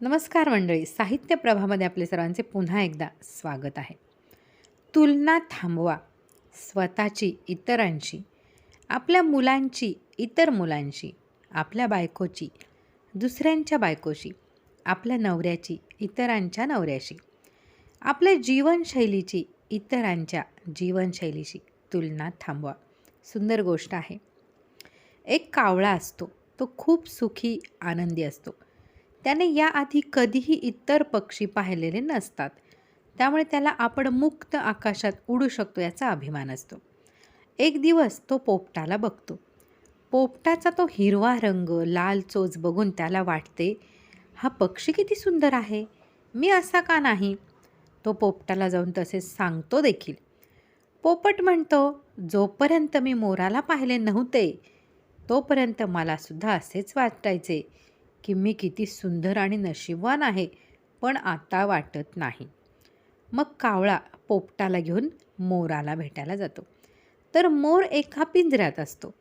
नमस्कार मंडळी साहित्य प्रभामध्ये आपले सर्वांचे पुन्हा एकदा स्वागत आहे. तुलना थांबवा स्वतःची इतरांशी आपल्या मुलांची इतर मुलांशी आपल्या बायकोची दुसऱ्यांच्या बायकोशी आपल्या नवऱ्याची इतरांच्या नवऱ्याशी आपल्या जीवनशैलीची इतरांच्या जीवनशैलीशी तुलना थांबवा. सुंदर गोष्ट आहे. एक कावळा असतो तो खूप सुखी आनंदी असतो. त्याने याआधी कधीही इतर पक्षी पाहिलेले नसतात. त्यामुळे त्याला आपण मुक्त आकाशात उडू शकतो याचा अभिमान असतो. एक दिवस तो पोपटाला बघतो. पोपटाचा तो हिरवा रंग लाल चोच बघून त्याला वाटते हा पक्षी किती सुंदर आहे. मी असा का नाही? तो पोपटाला जाऊन तसेच सांगतो देखील. पोपट म्हणतो जोपर्यंत मी मोराला पाहिले नव्हते तोपर्यंत मलासुद्धा असेच वाटायचे. की मी किती सुंदर आणि नशीबवान आहे पण आता वाटत नाही. मग कावळा पोपटाला घेऊन मोराला भेटायला जातो. तर मोर एका पिंजऱ्यात असतो.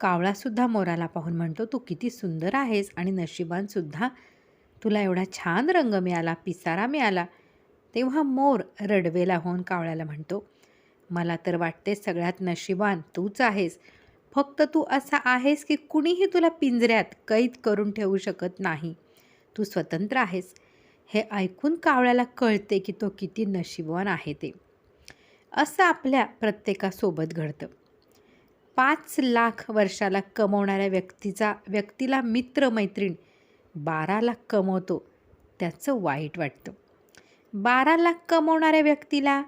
कावळासुद्धा मोराला पाहून म्हणतो तू किती सुंदर आहेस आणि नशिबानसुद्धा तुला एवढा छान रंग मिळाला पिसारा मिळाला. तेव्हा मोर रडवेला होऊन कावळ्याला म्हणतो मला तर वाटते सगळ्यात नशिबान तूच आहेस. फक्त तू असा आहेस की कुणीही तुला पिंजऱ्यात कैद करून ठेवू शकत नाही. तू स्वतंत्र आहेस. हे ऐकून कावळ्याला कळते की तो किती नशीबवान आहे ते. असं आपल्या प्रत्येकासोबत घडतं. पाच लाख वर्षाला कमवणाऱ्या व्यक्तीचा व्यक्तीला मित्रमैत्रीण बारा लाख कमवतो त्याचं वाईट वाटतं. बारा लाख कमवणाऱ्या व्यक्तीला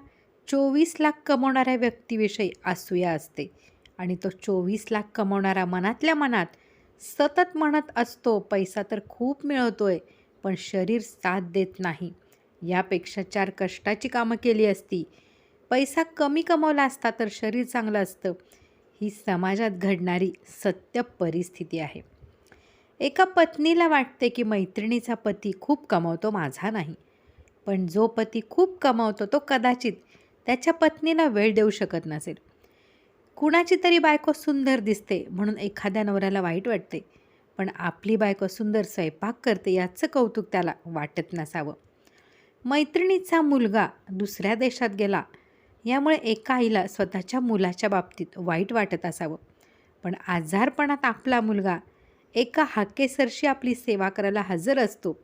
चोवीस लाख कमवणाऱ्या व्यक्तीविषयी असूया असते. आणि तो चोवीस लाख कमवणारा मनातल्या मनात सतत म्हणत असतो पैसा तर खूप मिळवतोय पण शरीर साथ देत नाही. यापेक्षा चार कष्टाची कामं केली असती. पैसा कमी कमवला असता तर शरीर चांगलं असतं. ही समाजात घडणारी सत्य परिस्थिती आहे. एका पत्नीला वाटते की मैत्रिणीचा पती खूप कमवतो माझा नाही. पण जो पती खूप कमवतो तो कदाचित त्याच्या पत्नीला वेळ देऊ शकत नसेल. कुणाची तरी बायको सुंदर दिसते म्हणून एखाद्या नवऱ्याला वाईट वाटते. पण आपली बायको सुंदर स्वयंपाक करते याचं कौतुक त्याला वाटत नसावं. मैत्रिणीचा मुलगा दुसऱ्या देशात गेला. यामुळे एका आईला स्वतःच्या मुलाच्या बाबतीत वाईट वाटत असावं. पण आजारपणात आपला मुलगा एका हाकेसरशी आपली सेवा करायला हजर असतो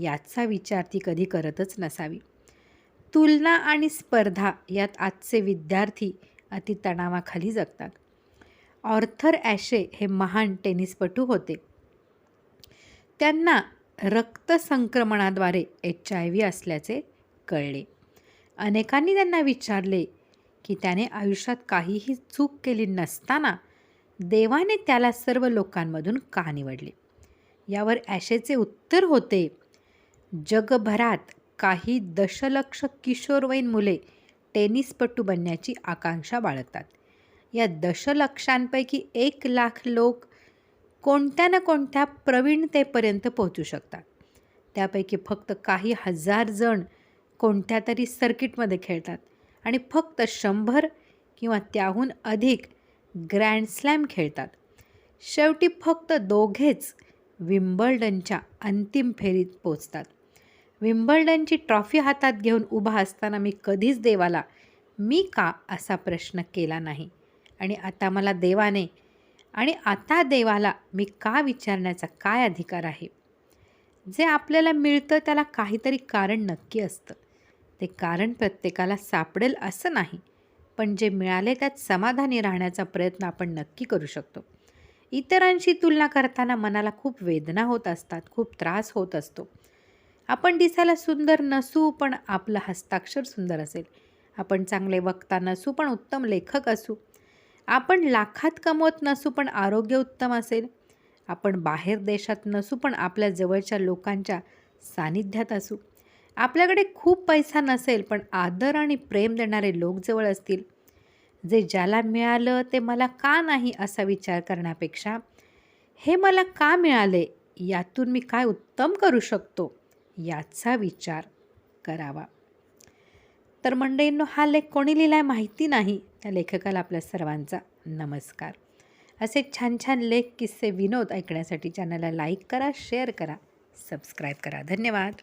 याचा विचार ती कधी करतच नसावी. तुलना आणि स्पर्धा यात आजचे विद्यार्थी अति तणावाखाली जगतात. ऑर्थर ॲशे हे महान टेनिसपटू होते. त्यांना रक्तसंक्रमणाद्वारे एच आय व्ही असल्याचे कळले. अनेकांनी त्यांना विचारले की त्याने आयुष्यात काहीही चूक केली नसताना देवाने त्याला सर्व लोकांमधून का निवडले? यावर ॲशेचे उत्तर होते जगभरात काही दशलक्ष किशोरवयीन मुले टेनिसपटू बनण्याची आकांक्षा बाळगतात. या दशलक्षांपैकी एक लाख लोक कोणत्या ना कोणत्या प्रवीणतेपर्यंत पोहोचू शकतात. त्यापैकी फक्त काही हजार जण कोणत्या तरी सर्किटमध्ये खेळतात आणि फक्त शंभर किंवा त्याहून अधिक ग्रँडस्लॅम खेळतात. शेवटी फक्त दोघेच विम्बल्डनच्या अंतिम फेरीत पोचतात विम्बल्डनची ट्रॉफी हातात घेऊन उभा असताना मी कधीच देवाला मी का असा प्रश्न केला नाही? आणि आता मला देवाने आणि आता देवाला मी का विचारण्याचा काय अधिकार आहे? जे आपल्याला मिळतं त्याला काहीतरी कारण नक्की असतं. ते कारण प्रत्येकाला सापडेल असं नाही पण जे मिळाले त्यात समाधानी राहण्याचा प्रयत्न आपण नक्की करू शकतो. इतरांशी तुलना करताना मनाला खूप वेदना होत असतात खूप त्रास होत असतो. आपण दिसायला सुंदर नसू पण आपलं हस्ताक्षर सुंदर असेल. आपण चांगले वक्ता नसू पण उत्तम लेखक असू. आपण लाखात कमवत नसू पण आरोग्य उत्तम असेल. आपण बाहेर देशात नसू पण आपल्या जवळच्या लोकांच्या सानिध्यात असू. आपल्याकडे खूप पैसा नसेल पण आदर आणि प्रेम देणारे लोक जवळ असतील. जे ज्याला मिळालं ते मला का नाही असा विचार करण्यापेक्षा हे मला का मिळाले? यातून मी काय उत्तम करू शकतो? याचा विचार करावा. तर मंडळींनो हा लेख कोणी लिहिला आहे माहिती नाही. त्या लेखकाला आपल्या सर्वांचा नमस्कार. असे छान छान लेख किस्से विनोद ऐकण्यासाठी चॅनलला लाईक करा शेअर करा सबस्क्राईब करा. धन्यवाद.